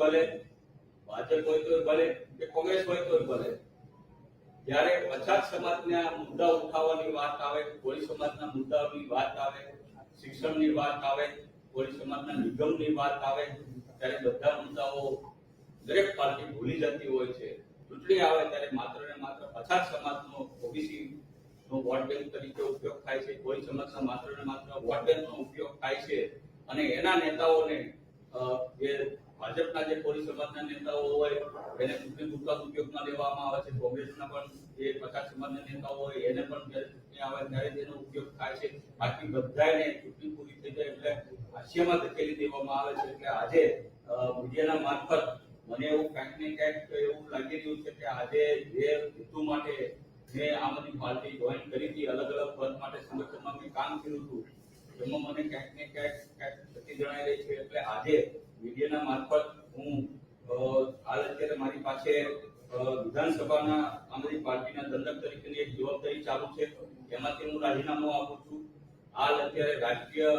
ભલે ભાજપ હોય તોય ભલે કે કોંગ્રેસ હોય તોય ભલે. જ્યારે પછાત સમાજના મુદ્દા ઉઠાવવાની વાત આવે, કોળી સમાજના મુદ્દાઓની વાત આવે, શિક્ષણની વાત આવે, કોળી સમાજના નિગમની વાત આવે, ત્યારે બધા મુદ્દાઓ દરેક પાર્ટી ભૂલી જતી હોય છે. ચૂંટણી આવે ત્યારે માત્ર ને માત્ર પછાત સમાજનો ઓબીસી નો વોટ બેંક તરીકે ઉપયોગ થાય છે કોઈ સમાજના માત્ર ને માત્ર વોટ બેંકનો ઉપયોગ થાય છે. અને એના નેતાઓને જે ભાજપના જે કોળી સમાજના નેતાઓ હોય, એને ચૂંટણી પૂરતા ઉપયોગમાં લેવામાં આવે છે, કોંગ્રેસના પણ જે પચાસ સમાજના નેતાઓ હોય, એને પણ ચૂંટણી આવે ત્યારે તેનો ઉપયોગ થાય છે. બાકી બધાને ચૂંટણી પૂરી થઈ જાય એટલે હાસ્યમાં ધકેલી દેવામાં આવે છે. એટલે આજે મીડિયાના મારફત મને એવું ક્યાંક ને ક્યાંક એવું લાગી રહ્યું છે કે આજે જે હેતુ માટે મેં આમ આદમી પાર્ટી જોઈન કરી હતી અલગ અલગ પદ માટે સંગઠનમાં મેં કામ કર્યું હતું એમાં મને ક્યાંક ને ક્યાંક ક્યાંક ક્ષતિ જણાઈ રહી છે. એટલે આજે મીડિયાના મારફત હું હાલ અત્યારે મારી પાસે વિધાનસભાના અમારી પાર્ટીના દંડક તરીકેની એક જવાબદારી ચાલુ છે. એમાંથી હું રાજીનામું આપું છું. હાલ અત્યારે રાજકીય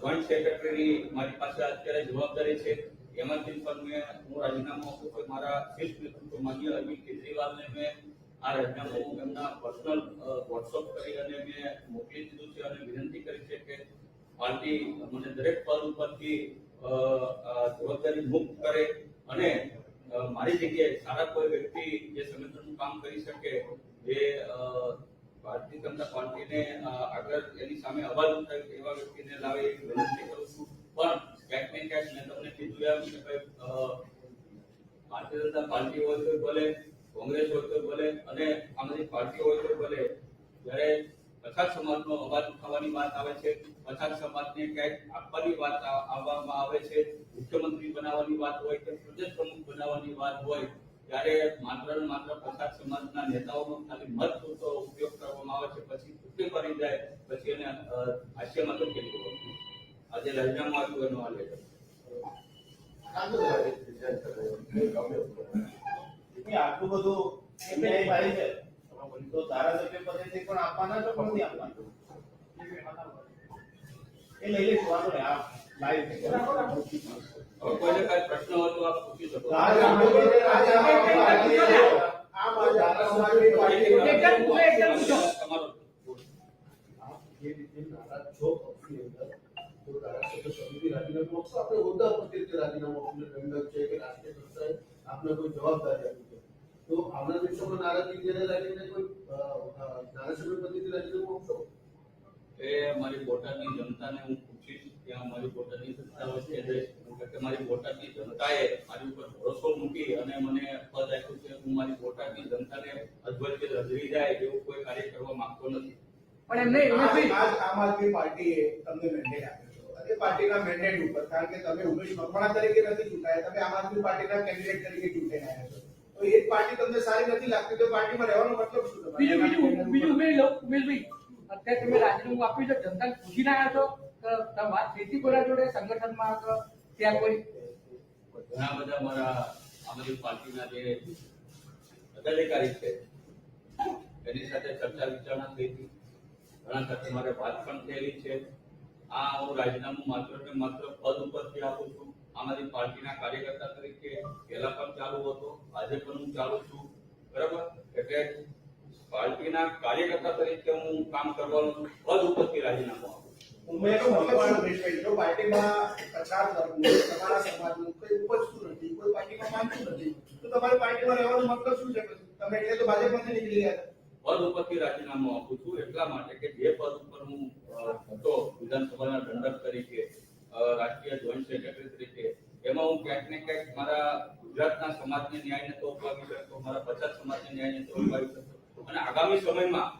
જોઈન્ટ સેક્રેટરીની મારી પાસે અત્યારે જવાબદારી છે. એમાંથી પણ મેં, હું રાજીનામું આપું મારા શ્રેષ્ઠ નેતૃત્વ માન્ય અરવિંદ કેજરીવાલને મેં આ રાજીનામું એમના પર્સનલ વોટ્સઅપ કરી અને મોકલી દીધું છે અને વિનંતી કરી છે કે પાર્ટી દરેક પદ ઉપરથી મુક્ત કરે અને મારી જગ્યાએ વ્યક્તિ જે સંગઠનનું કામ કરી શકે, જે ભારતીય જનતા પાર્ટીને આગળ એની સામે અવાજ ઉઠાવે એવા વ્યક્તિને લાવે એવી વિનંતી કરું છું. પણ ક્યાંક ને મેં તમને કીધું એમ કે ભારતીય જનતા પાર્ટી હોય તો ભલે કોંગ્રેસ હોય તો ભલે અને આમ આદમી પાર્ટી હોય તો ભલે, જ્યારે પછાત સમાજનો અવાજ ઉઠાવવાની વાત આવે છે, પછાત સમાજને ક્યાંક આપવાની વાત આવવામાં આવે છે, મુખ્યમંત્રી બનાવવાની વાત હોય કે પ્રદેશ પ્રમુખ બનાવવાની વાત હોય, ત્યારે માત્ર ને માત્ર પછાત સમાજના નેતાઓનો ખાલી મત પૂરતો ઉપયોગ કરવામાં આવે છે, પછી ચૂંટણી કરી જાય, પછી એને હાસ્યમાં તો કેટલું આજે રાજીનામું આવ્યું એનો આ લેટર નહીં, આટલું બધું ન્યાય થાય છે તો ધારાસભ્ય પદેથી પણ આપવાના છો કે નથી આપવાના એ લઈ લઈશું વાંધો નહીં આ લાઈવ છે. હવે કોઈને કાંઈ પ્રશ્ન હોય તો આપ પૂછી શકો ધારાસભ્ય પદે રાજીનામું આપવાની છે. આમ આ ધારાસભ્ય પાર્ટી એકદમ પૂરે એકદમ પૂછો. તમારો આપ જે રીતે નારાજ છો પક્ષની અંદર, તો ધારાસભ્ય સમિતિ રાજીનામું આપશો, આપણે હોદ્દા પરથી રીતે રાજીનામું આપીને દંડક છે કે રાષ્ટ્રીય કક્ષાએ આપને કોઈ જવાબદારી આપી છે. તો આવનાર દિવસોમાં નારાજગી જ્યારે લાગીને કોઈ ધારાસભ્ય પદ્ધતિ રાજીનામું આપશો? એ મારી બોટાદની જનતાને હું પૂછીશ કે મારી બોટાદની જઈશ કારણ કે મારી બોટાદની જનતાએ મારી ઉપર ભરોસો મૂકી અને મને પદ આપ્યું છે. હું મારી બોટાદની જનતાને અધવચ્ચે રજડી જાય એવું કોઈ કાર્ય કરવા માંગતો નથી. પણ એમ નહીં આજ આમ આદમી પાર્ટીએ તમને મેન્ડેટ આપ્યો છે. અને પાર્ટીના મેન્ડેટ ઉપર કારણ કે તમે ઉમેશ મકવાણા તરીકે નથી ચૂંટાયા તમે આમ આદમી પાર્ટીના કેન્ડિડેટ તરીકે આવ્યા છો. તો એ જ પાર્ટી તમને સારી નથી લાગતી તો પાર્ટીમાં રહેવાનો મતલબ શું બીજું બીજું બીજું ઉમેરી લઉં ઉમેશભાઈ અત્યારે તમે રાજીનામું આપ્યું છે જનતાને પૂછી રહ્યા છો કે તમે વાત થઈ હતી કોના જોડે સંગઠનમાં કે ત્યાં કોઈ? ઘણા બધા મારા આદમી પાર્ટીના જે પદાધિકારી છે એની સાથે ચર્ચા વિચારણા થઈ હતી. ઘણા સાથે મારે વાત પણ થયેલી છે. આ હું રાજીનામું માત્ર ને માત્ર પદ ઉપરથી આપું છું. આમ આદમી પાર્ટીના કાર્યકર્તા તરીકે પહેલા પણ ચાલુ હતો આજે પણ હું ચાલુ છું. બરાબર? એટલે પાર્ટીના કાર્યકર્તા તરીકે હું કામ કરવાનું પદ ઉપરથી રાજીનામું આપું છું. ઉમેશ મકવાણા ઉમેશભાઈ, જો પાર્ટીમાં પછાત વર્ગનું, તમારા સમાજનું કોઈ ઉપજતું નથી કોઈ પાર્ટીમાં માનતું નથી તો તમારે પાર્ટીમાં રહેવાનો મતલબ શું છે? તમે એટલે તો ભાજપમાંથી નીકળી ગયા પદ ઉપરથી રાજીનામું આપું છું એટલા માટે કે જે પદ ઉપર હું હતો વિધાનસભાના દંડક તરીકે રાષ્ટ્રીય જોઈન્ટ સેક્રેટરી તરીકે એમાં હું ક્યાંક ને ક્યાંક મારા ગુજરાતના સમાજને ન્યાયને તો અપાવી શકતો મારા પચાસ સમાજને ન્યાયને તો અપાવી શકતો અને આગામી સમયમાં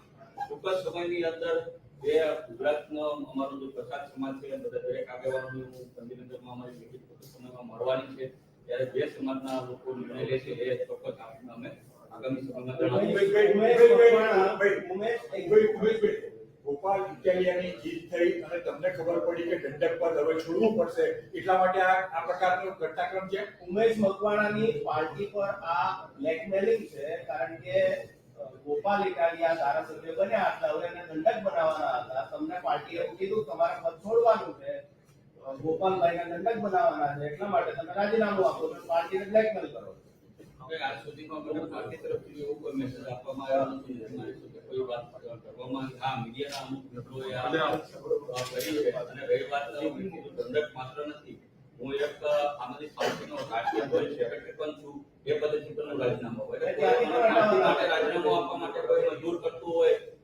ચોક્કસ સમયની અંદર જે ગુજરાતનો અમારો જે પછાત સમાજ છે બધા દરેક આગેવાનોને હું ગાંધીનગરમાં અમારી વિવિધ ટૂંક સમયમાં મળવાની છે ત્યારે જે સમાજના લોકો નિર્ણય લેશે એ ચોક્કસ અમે આગામી સમયમાં જણાવીશું ગોપાલ ઇટાલિયાની જીત થઈ અને તમને ખબર પડી કે દંડક પદ હવે છોડવું પડશે. એટલા માટે આ આ પ્રકારનો ઘટનાક્રમ છે. ઉમેશ મકવાણાની પાર્ટી પર આ બ્લેકમેલિંગ છે, કારણ કે ગોપાલ ઇટાલિયા ધારાસભ્ય બન્યા હતા, હવે એને દંડક બનાવવાના હતા. તમને પાર્ટીએ એવું કીધું તમારે પદ છોડવાનું છે. ગોપાલભાઈ ગોપાલભાઈને દંડક બનાવવાના છે. એટલા માટે તમે રાજીનામું આપો છો. પાર્ટીને બ્લેકમેલ કરો. હવે આજ સુધીમાં મને પાર્ટી તરફથી એવો કોઈ મેસેજ આપવામાં આવ્યો નથી. કોઈ માત્ર નથી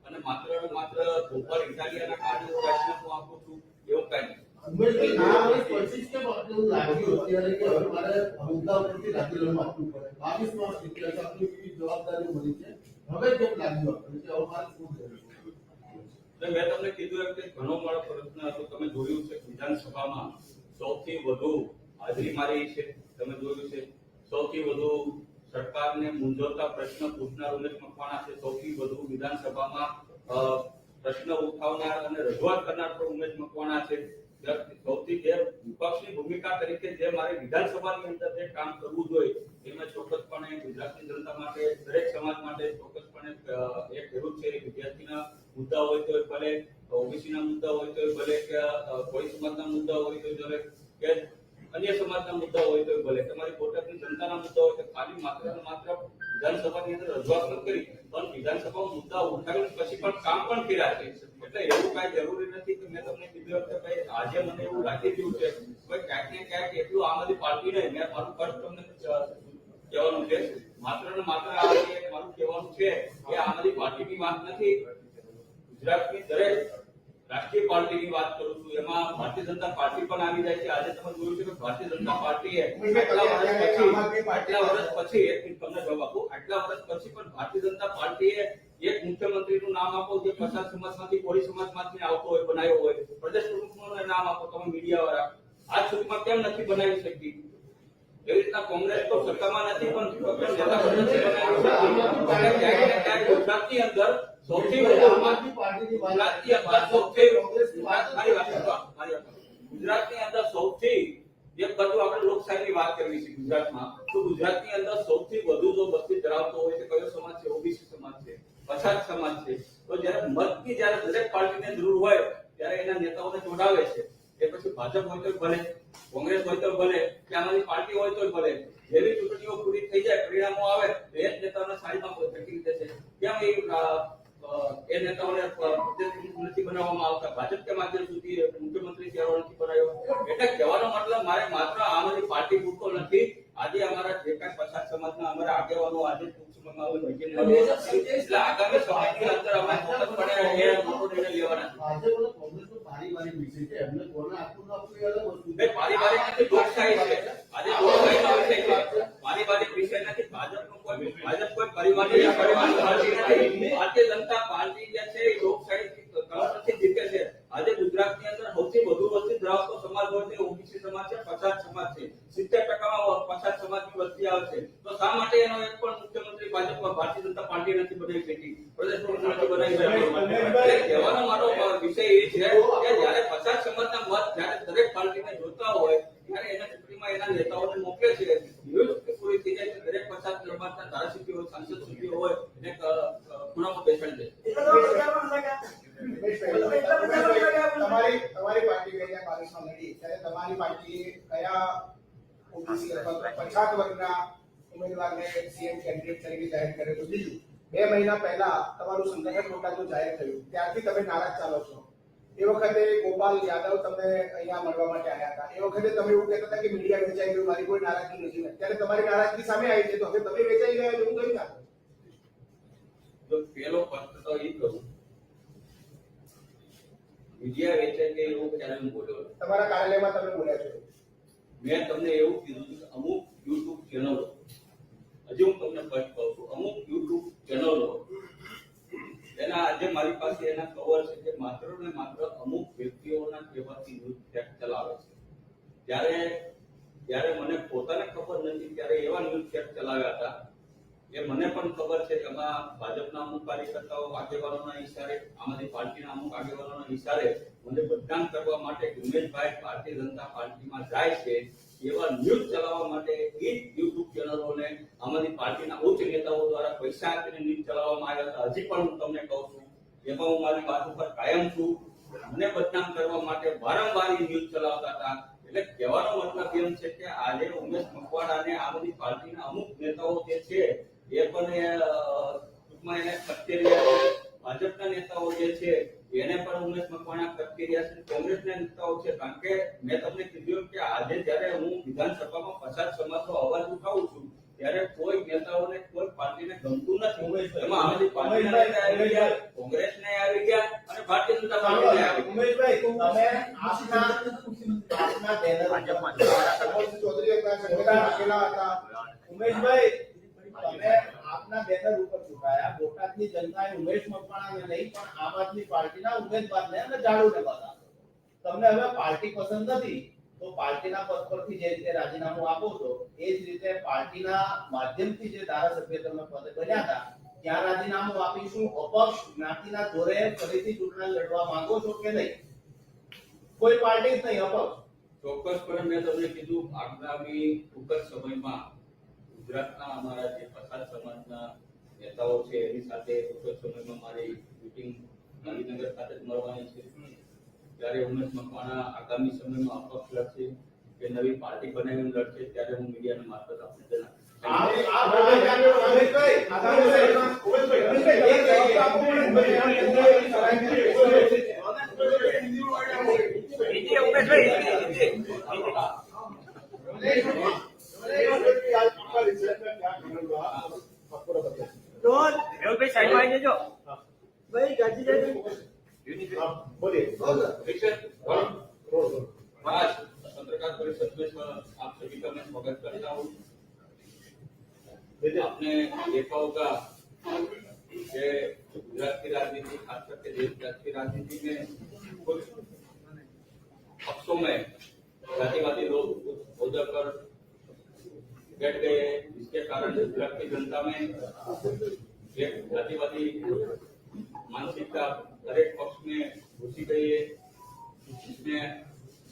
અને માત્ર એવું કાંઈ મારે કેવી જવાબદારી મળી છે. હવે કેમ લાગ્યું આપણને કે શું એટલે મેં તમને કીધું એમ કે ઘણો મારો પ્રશ્ન હતો. તમે જોયું છે વિધાનસભામાં સૌથી વધુ હાજરી મારી છે. તમે જોયું છે. સૌથી વધુ સરકારને મૂંઝવતા પ્રશ્ન પૂછનાર ઉમેશ મકવાણા છે. સૌથી વધુ વિધાનસભામાં પ્રશ્ન ઉઠાવનાર અને રજૂઆત કરનાર પણ ઉમેશ મકવાણા છે. સૌથી જે વિપક્ષની ભૂમિકા તરીકે જે મારે વિધાનસભાની અંદર જે કામ કરવું જોઈએ એમાં ચોક્કસપણે ગુજરાતની જનતા માટે દરેક સમાજ માટે ચોક્કસપણે અ, એ કર્યું છે. વિદ્યાર્થીના મુદ્દા હોય તો ભલે ઓબીસીના મુદ્દા હોય તો ભલે કે કોઈ સમાજના મુદ્દા હોય તો ભલે કે અન્ય સમાજના મુદ્દા હોય તો ભલે. તમારી કોટકની જનતાના મુદ્દા હોય તો ખાલી માત્ર માત્ર વિધાનસભાની અંદર રજૂઆત ન કરી પણ વિધાનસભામાં મુદ્દા ઉઠાવીને પછી પણ કામ પણ કર્યા છે. એટલે એવું કઈ જરૂરી નથી કે મેં તમને કીધું કે આજે મને એવું લાગી ગયું છે ભાઈ ક્યાંક ને ક્યાંક એટલું આમ આદમી પાર્ટી નહીં મેં મારું ફર્સ્ટ તમને કહેવાનું છે. માત્ર ને માત્ર આ મારું કહેવાનું છે કે આમ આદમી પાર્ટીની વાત નથી. ગુજરાતની દરેક રાષ્ટ્રીય પાર્ટીની વાત કરું છું. એમાં ભારતીય જનતા પાર્ટી પણ આવી જાય છે. આજે તમે જોયું છે કે ભારતીય જનતા પાર્ટીએ આટલા વર્ષ પછી, આટલા વર્ષ પછી તમને જવાબ આપું. આટલા વર્ષ પછી પણ ભારતીય જનતા પાર્ટીએ એક મુખ્યમંત્રીનું નામ આપો જે પછાત સમાજમાંથી કોળી સમાજમાંથી આવતો હોય બનાવ્યો હોય પ્રદેશ પ્રમુખનું નામ આપો તમે મીડિયા વાળા આજ સુધીમાં કેમ નથી બનાવી શકી એવી રીતના કોંગ્રેસ તો સત્તામાં નથી પણ ને ગુજરાતની અંદર સૌથી આમ આદમી પાર્ટીની ગુજરાતની અંદર સૌથી. ગુજરાતની અંદર સૌથી એક બધું આપણે લોકશાહીની વાત કરવી છે ગુજરાતમાં તો ગુજરાતની અંદર સૌથી વધુ જો વસ્તી ધરાવતો હોય છે કયો સમાજ છે? ઓબીસી સમાજ છે. પછાત સમાજ છે. તો જ્યારે મતની જ્યારે દરેક પાર્ટીને જરૂર હોય, ત્યારે એના નેતાઓને જોડાવે છે. એ પછી ભાજપ હોય તો ભલે, કોંગ્રેસ હોય તો ભલે, કે આમાંની પાર્ટી હોય તો ભલે, જેવી ચૂંટણીઓ પૂરી થઈ જાય, પરિણામો આવે, તો એ જ નેતાઓને સાઈડમાં ફેંકી દે છે. કેમ એ એ નેતાઓને નથી બનાવવામાં આવતા? ભાજપ કેમ આજે સુધી મુખ્યમંત્રી ચહેરો નથી બનાવ્યો? એટલે કહેવાનો મતલબ મારે માત્ર આમ પાર્ટી પૂરતો નથી. આજે અમારા જે કાંઈ પછાત સમાજના, અમારા આગેવાનો, આજે પારિવારિક વિષય નથી અંદર સૌથી વધુ વસ્તી સમાજ હોય ઓબીસી સમાજ છે સમાજ છે સિત્તેર ટકામાં પછાત સમાજની વસ્તી આવે છે તો શા માટે એનો એક પણ મુખ્યમંત્રી ભાજપમાં ભારતીય જનતા પાર્ટી નથી બનાવી શકી પ્રદેશ પ્રમુખ નથી બનાવી શકી એટલે કહેવાનો મારો વિષય એ છે કે જ્યારે પછાત સમાજના મત જ્યારે દરેક પાર્ટીને જોતા હોય ત્યારે એના ચૂંટણીમાં એના નેતાઓને મોકલે છે નિવૃત્તિ પૂરી થઈ જાય તો દરેક પછાત સમાજના ધારાસભ્યો હોય સાંસદ સભ્યો હોય એને ક- ક- ખૂણામાં બેસાડી દે તમારી તમારી પાર્ટી બે હજાર બાવીસમાં લડી ત્યારે તમારી પાર્ટીએ કયા ઓબીસી અથવા તો પછાત વર્ગના ઉમેદવારને સીએમ કેન્ડિડેટ તરીકે જાહેર કર્યો તો બીજું. બે મહિના પહેલા તમારું સંગઠન બોટાદનું જાહેર થયું. ત્યારથી તમે નારાજ ચાલો છો. એ વખતે ગોપાલ યાદવ તમને અહીંયા મળવા માટે આવ્યા હતા. એ વખતે તમે એવું કહેતા હતા કે મીડિયા વેચાઈ ગયું મારી કોઈ નારાજગી નથી. અત્યારે તમારી નારાજગી સામે આવી છે. તો હવે તમે વેચાઈ ગયા એવું કહી નાખો તો પેલો પ્રશ્ન તો એ કરું મીડિયા વેચાઈ ગઈ એવું ક્યારે બોલ્યો? તમારા કાર્યાલયમાં તમે બોલ્યા છો. મેં તમને એવું કીધું કે અમુક યુટ્યુબ ચેનલો હજુ તમને સ્પષ્ટ કહું છું, અમુક યુટ્યુબ ચેનલો એના આજે મારી પાસે એના કવર છે કે માત્ર ને માત્ર અમુક વ્યક્તિઓના કહેવાથી ન્યૂઝ ચેક ચલાવે છે. જ્યારે જ્યારે મને પોતાને ખબર નથી, ત્યારે એવા ન્યૂઝ ચેક ચલાવ્યા હતા. એ મને પણ ખબર છે કે એમાં ભાજપના અમુક કાર્યકર્તાઓ આગેવાનોના ઈશારે આમ આદમી પાર્ટીના અમુક આગેવાનોના ઈશારે મને બદનામ કરવા માટે ઉમેશભાઈ ભારતીય જનતા પાર્ટીમાં જાય છે. એવા ન્યૂઝ ચલાવવા માટે એ યુટ્યુબ ચેનલોને અમારી પાર્ટીના ઉચ્ચ નેતાઓ દ્વારા પૈસા આપીને ન્યૂઝ ચલાવવામાં આવ્યા હતા. હજી પણ હું તમને કહું છું, એમાં હું મારી વાત ઉપર કાયમ છું. મને બદનામ કરવા માટે વારંવાર ન્યૂઝ ચલાવતા હતા. એટલે કહેવાનો મતલબ એમ છે કે આજે ઉમેશ મકવાણા આ બધી પાર્ટીના અમુક નેતાઓ જે છે, એ પણ ટૂંકમાં એને ખટકી રહ્યા ભાજપના નેતાઓ જે છે, એને પણ ઉમેશ મકવાણા ખટકી રહ્યા છે. કોંગ્રેસના નેતાઓ છે. કારણ કે મેં તમને કીધું કે આજે જ્યારે હું વિધાનસભામાં પસાર સમાજનો અવાજ ઉઠાવું છું ત્યારે કોઈ નેતાઓને કોઈ પાર્ટીને ગમતું નથી. એમાં આમ આદમી પાર્ટીના આવી ગયા કોંગ્રેસને આવી ગયા અને ભારતીય જનતા પાર્ટીને આવી ઉમેશભાઈ તમે આપના આપના બેનર ચૌધરી હતા ઉમેશભાઈ તમે આપના બેનર ઉપર ચૂંટાયા બોટાદની જનતાએ ઉમેશ મકવાણાને નહીં પણ આમ આદમી પાર્ટીના ઉમેદવારને અને જાડુને મત તમને હવે પાર્ટી પસંદ નથી. તો પાર્ટીના પદ પરથી જે રીતે રાજીનામું આપો છો, એ જ રીતે પાર્ટીના માધ્યમથી જે ધારાસભ્ય તમે પદ બન્યા હતા, ત્યાં રાજીનામું આપીશું. અપક્ષ જ્ઞાતિના ધોરે ફરીથી ચૂંટણી લડવા માંગો છો કે નહીં? કોઈ પાર્ટી જ નહીં, અપક્ષ. ચોક્કસપણે મેં તમને કીધું, આગામી ટૂંક જ સમયમાં ગુજરાતના અમારા જે પછાત સમાજના નેતાઓ છે, એની સાથે ટૂંક જ સમયમાં મારી મીટિંગ ગાંધીનગર ખાતે મળવાની છે. ત્યારે ઉમેશ મકવાણા આગામી સમયમાં અપક્ષ લડશે કે નવી પાર્ટી બનાવીને લડશે ત્યારે હું મીડિયાને મારફત આપને આપ જણાવીશ में कुछ पक्षों में जातिवादी लोग होदा पर बैठ गए जिसके कारण गुजरात की जनता में एक जातिवादी मानसिकता हर एक पक्ष में घुसी गई है। इसमें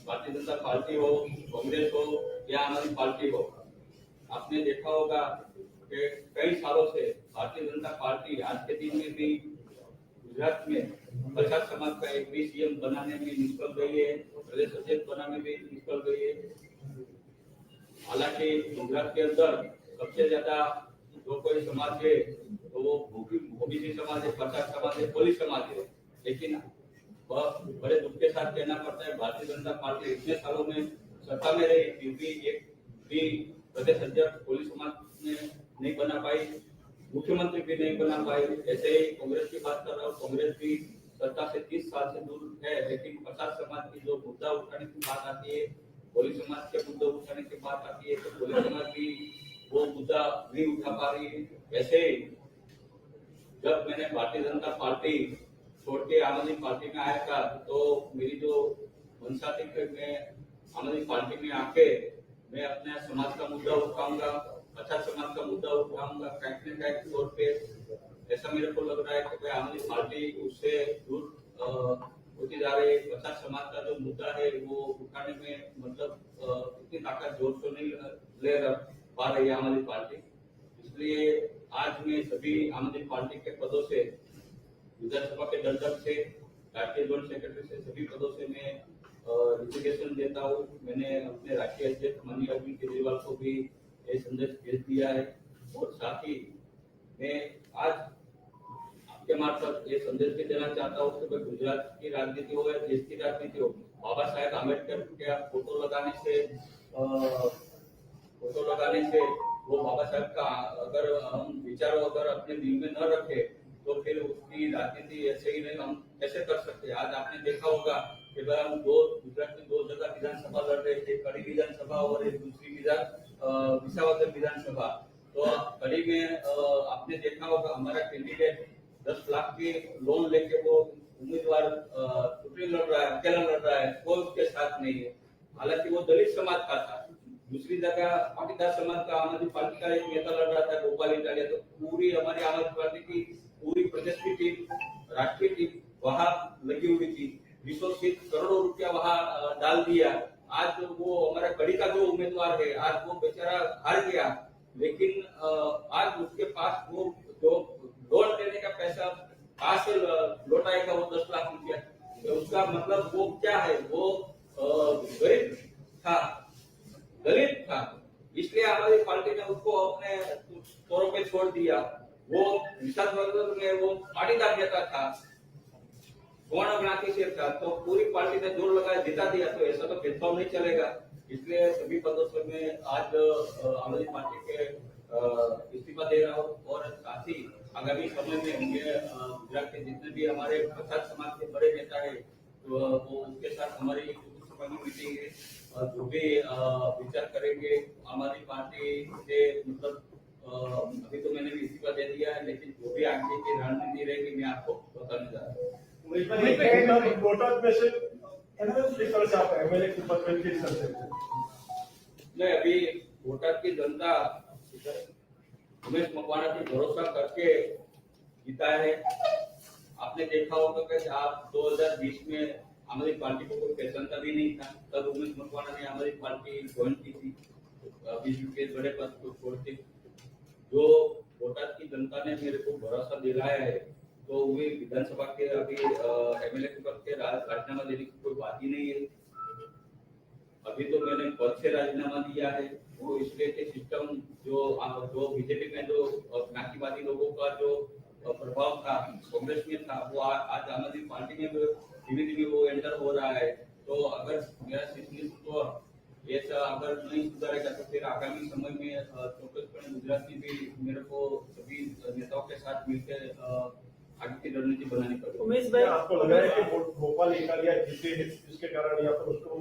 भारतीय जनता पार्टी हो, कांग्रेस हो या आम आदमी पार्टी हो। आपने देखा होगा कि कई सालों से भारतीय जनता पार्टी आज के दिन में भी गुजरात में पचास समाज का एक भी सीएम बनाने में निष्फल गई है, प्रदेश अध्यक्ष बनाने में निष्फल गई है। हालाँकि गुजरात के अंदर सबसे ज़्यादा जो कोई समाज है तो वो ओबीसी समाज है, पचास समाज है कोली समाज है। लेकिन बड़े दुख के साथ कहना पड़ता है, भारतीय जनता पार्टी इतने सालों में सत्ता में रही, फिर भी एक भी प्रदेश अध्यक्ष कोली समाज ने नहीं बना पाई, मुख्यमंत्री भी नहीं बना पाई। ऐसे ही कांग्रेस की बात कर रहा हूँ, कांग्रेस भी सत्ता से तीस साल से दूर है, लेकिन पचास समाज की जो मुद्दा उठाने की बात आती है कोली समाज के मुद्दे उठाने की बात आती है तो कोली समाज भी वो मुद्दा नहीं उठा पा रही है। ही जब मैंने भारतीय जनता पार्टी छोड़ के आम आदमी पार्टी में आया था तो मेरी जो मंशा थी कि मैं आम आदमी पार्टी में आके मैं अपने समाज का मुद्दा उठाऊँगा अच्छा समाज का मुद्दा उठाऊँगा, कहीं न कहीं तौर पे ऐसा मेरे को लग रहा है कि भाई आदमी पार्टी उससे दूर होती जा रही है। पचास समाज का जो मुद्दा है, वो उठाने में मतलब इतनी ताकत, ज़ोर से नहीं ले पा रही है आम आदमी पार्टी। इसलिए आज मैं सभी आम आदमी पार्टी के पदों से, विधानसभा के दल दल से, राष्ट्रीय जोन सेक्रेटरी से, सभी पदों से मैं रिजिग्नेशन देता हूँ। मैंने अपने राष्ट्रीय अध्यक्ष माननीय अरविंद केजरीवाल को भी ये संदेश भेज दिया है। और साथ ही मैं आज आपके मार्फत ये संदेश भी देना चाहता हूँ कि गुजरात की राजनीति हो या देश की राजनीति हो बाबा साहेब आम्बेडकर के फ़ोटो लगाने से फ़ोटो लगाने से वो बाबा साहब का अगर हम विचारों अगर अपने दिल में न रखे तो फिर उसकी राजनीति ऐसे ही नहीं हम कैसे कर सकते आज आपने देखा होगा कि भाई हम दो गुजरात में दो जगह विधानसभा लड़ रहे थे कड़ी विधानसभा और एक दूसरी विधान अ, विधानसभा। तो कड़ी में आपने देखा होगा हमारा कैंडिडेट दस लाख की लोन लेके वो उम्मीदवार लड़ रहा है, अकेला लड़ रहा है, कोई उसके साथ नहीं है। हालाँकि वो दलित समाज का था। दूसरी जगह पाटीदार समाज का आम आदमी पार्टी का एक नेता लड़ रहा था, गोपाल इटालिया। तो पूरी हमारी आम आदमी पार्टी की, पूरी प्रदेश की टीम राष्ट्रीय टीम वहाँ लगी हुई थी। सीट करोड़ों रुपया वहाँ डाल दिया। आज वो हमारा कड़ी का जो उम्मीदवार है, आज वो बेचारा हार गया। लेकिन आज उसके पास वो जो लोन लेने का पैसा कहाँ से ल- लौटाएगा वो दस लाख रुपया। तो उसका मतलब वो क्या है? वो गरीब था। दलित था। इसलिए हमारी पार्टी ने उसको अपने तौरों पे छोड़ दिया। वो विशाल में वो पाटीदार नेता था। वर्ण ज्ञाति से था। तो पूरी पार्टी ने ज़ोर लगाया, जिता दिया। तो ऐसा तो भेदभाव नहीं चलेगा। इसलिए सभी पदों में आज आम आदमी पार्टी के इस्तीफा दे रहा हूँ और साथ ही आगामी समय में होंगे गुजरात के जितने भी हमारे पछात समाज के बड़े नेता है तो वो उनके साथ हमारी लोकसभा की मीटिंग है और जो भी विचार करेंगे हमारी पार्टी से मतलब अभी तो मैंने भी इस्तीफा दे दिया है लेकिन जो भी आगे की रणनीति रहेगी मैं आपको बताने जा रहा हूँ। में नहीं अभी बोटाद की जनता उमेश मकवाना की भरोसा करके जीता है। आपने देखा होगा कि आप 2020 में हमारी पार्टी को कोई पहचानता भी नहीं था। तब उमेश मकवाना ने हमारी पार्टी ज्वाइन की थी। बीजेपी के बड़े पद को छोड़ के जो बोटाद की जनता ने मेरे को भरोसा दिलाया है तो वे विधानसभा के अभी एमएलए के पद के राजीनामा देने की कोई बात ही नहीं है। अभी तो मैंने पद से राजीनामा दिया है? वो इसलिए कि सिस्टम जो जो बीजेपी में जो नाकीवादी लोगों का जो प्रभाव था कांग्रेस में था वो आ- आज आम आदमी पार्टी में भी धीमे धीमे वो एंटर हो रहा है। तो अगर मेरा नेतृत्व ऐसा अगर नहीं सुधारेगा तो फिर आगामी समय में चौक्कसपणे गुजरात में भी मेरे को सभी नेताओं के साथ मिलकर आगे की रणनीति बनानी पड़ेगी। उमेश भाई आपको लग रहा है कि भोपाल एक या जीते जिसके कारण या फिर उसको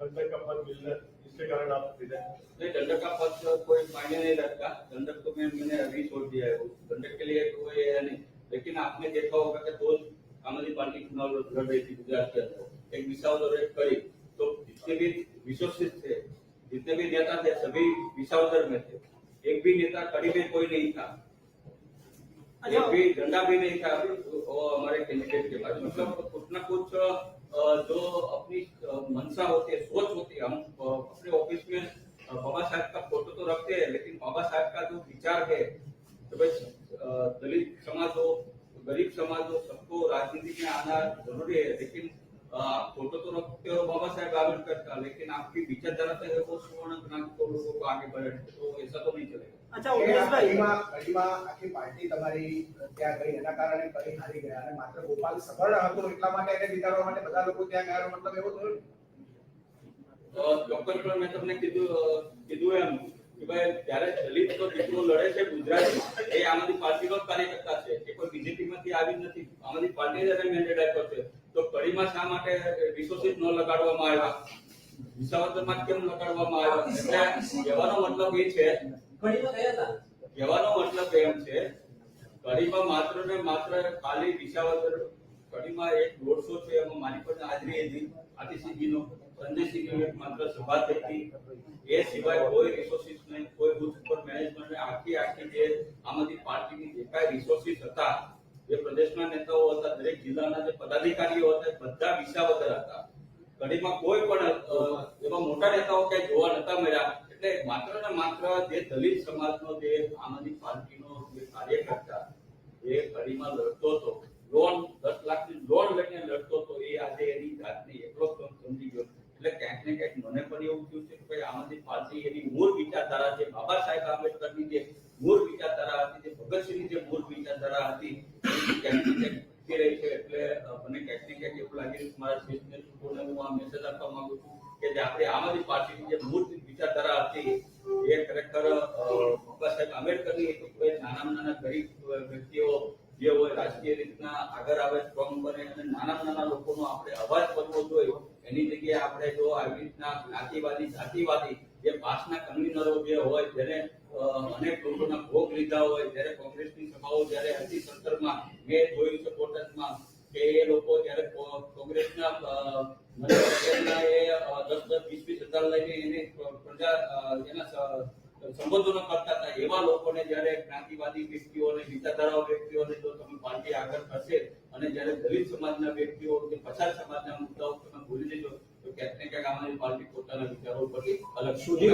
दंडक का पद मिल रहा है जिसके कारण आप जीते हैं? नहीं दंडक का पद का कोई मायने नहीं रखता दंडक तो मैं मैंने अभी छोड़ दिया है वो दंडक के लिए कोई है नहीं लेकिन आपने देखा होगा कि दो आम आदमी पार्टी चुनाव लड़ रही थी गुजरात के अंदर एक विशाल और एक कड़ी तो जितने भी विश्वसित थे जितने भी नेता थे सभी विशावदर में थे एक भी नेता कड़ी में कोई नहीं था एक भी डंडा भी नहीं था अभी वो हमारे कैंडिडेट के पास मतलब कुछ ना कुछ अ, जो अपनी मंशा होती है, सोच होती है, हम अपने ऑफ़िस में बाबा साहब का फ़ोटो तो रखते हैं, लेकिन बाबा साहब का जो विचार है तो भाई दलित समाज हो, गरीब समाज हो, सबको राजनीति में आना ज़रूरी है, लेकिन आप फ़ोटो तो रखते हो बाबा साहेब आंबेडकर का, लेकिन आपकी विचारधारा तो है वो सुवर्ण को लोगों को आगे बढ़े तो ऐसा तो नहीं चलेगा। આખી પાર્ટી તમારી ત્યાં ગઈ. એના કારણે કડી હારી ગયા. અને માત્ર ગોપાલ સબળ હતો એટલા માટે એને જીતાડવા માટે બધા લોકો ત્યાં ગયા. મતલબ એવો થયો? ને? ચોક્કસપણે મેં તમને કીધું કીધું એમ કે ભાઈ ત્યારે દલિત તો દીકરો લડે છે ગુજરાતમાં એ આમ આદમી પાર્ટીનો કાર્યકર્તા છે. એ કોઈ બીજેપી માંથી આવી નથી. આમ આદમી પાર્ટીએ જ મેન્ડેટ આપ્યો છે. તો કડીમાં શા માટે રિસોર્સિસ ન લગાડવામાં આવ્યા? વિસાવદરમાં કેમ લગાડવામાં આવ્યા? એટલે કહેવાનો મતલબ એ છે કહેવાનો મતલબ એમ છે કડીમાં માત્ર ને માત્ર ખાલી વિસાવદર કડીમાં એક દોઢસો છે એમાં મારી પાસે હાજરી હતી આતિશીજીનો સંજયસિંહની એક માત્ર સભા થઈ એ સિવાય કોઈ રિસોર્સિસ નહીં, કોઈ બુથ ઉપર મેનેજમેન્ટ આખી આખી જે આમ આદમી પાર્ટીની જે રિસોર્સિસ હતા, જે પ્રદેશના નેતાઓ હતા, દરેક જિલ્લાના જે પદાધિકારીઓ બધા વિસાવદર હતા. કડીમાં કોઈ પણ એવા મોટા નેતાઓ ક્યાંય જોવા નતા મળ્યા. એટલે માત્ર ને માત્ર જે દલિત સમાજનો જે આમ આદમી પાર્ટીનો જે કાર્યકર્તા એ કડીમાં લડતો હતો, લોન, દસ લાખની લોન લઈને લડતો હતો, એ આજે એની જાતને એકલો સમજી ગયો. એટલે ક્યાંક ને ક્યાંક મને પણ એવું થયું છે કે ભાઈ આમ આદમી પાર્ટી એની મૂળ વિચારધારા છે બાબા સાહેબ આંબેડકરની જે મૂળ વિચારધારા હતી, જે ભગતસિંહની જે મૂળ વિચારધારા હતી ક્યાંક ને ક્યાંક રહી છે. એટલે મને ક્યાંક ને ક્યાંક એવું લાગે કે મારા શીર્ષ નેતૃત્વને હું આ મેસેજ આપવા માંગુ છું? કે જે આપણી આમ આદમી પાર્ટીની જે મૂળ વિચારધારા હતી, એ ખરેખર બાબા સાહેબ આંબેડકરની એક કોઈ નાના નાના ગરીબ વ્યક્તિઓ જે હોય રાજકીય રીતના આગળ આવે, સ્ટ્રોંગ બને અને નાના નાના લોકોનો આપણે અવાજ કરવો જોઈએ, એની જગ્યાએ આપણે જો આવી રીતના જ્ઞાતિવાદી, જાતિવાદી જે પાસના કન્વીનરો જે હોય, જેને અનેક લોકોના ભોગ લીધા હોય, જ્યારે કોંગ્રેસની સભાઓ જ્યારે હતી સંસદમાં, મેં જોયું છે બોટાદમાં કે એ લોકો ત્યારે કોંગ્રેસના દસ દસ વીસ વીસ હજાર લઈને એને પ્રજા એના સંબોધનો કરતા હતા. એવા લોકોને જ્યારે જ્ઞાતિવાદી વ્યક્તિઓને વિચારધારાઓ વ્યક્તિઓને જો તમે પાર્ટી આગળ કરશે અને જ્યારે દલિત સમાજના વ્યક્તિઓ કે પછાત સમાજના મુદ્દાઓ તમે ભૂલી લેજો તો ક્યાંક ને ક્યાંક આમ પાર્ટી પોતાના વિચારો ઉપરથી અલગ સુધી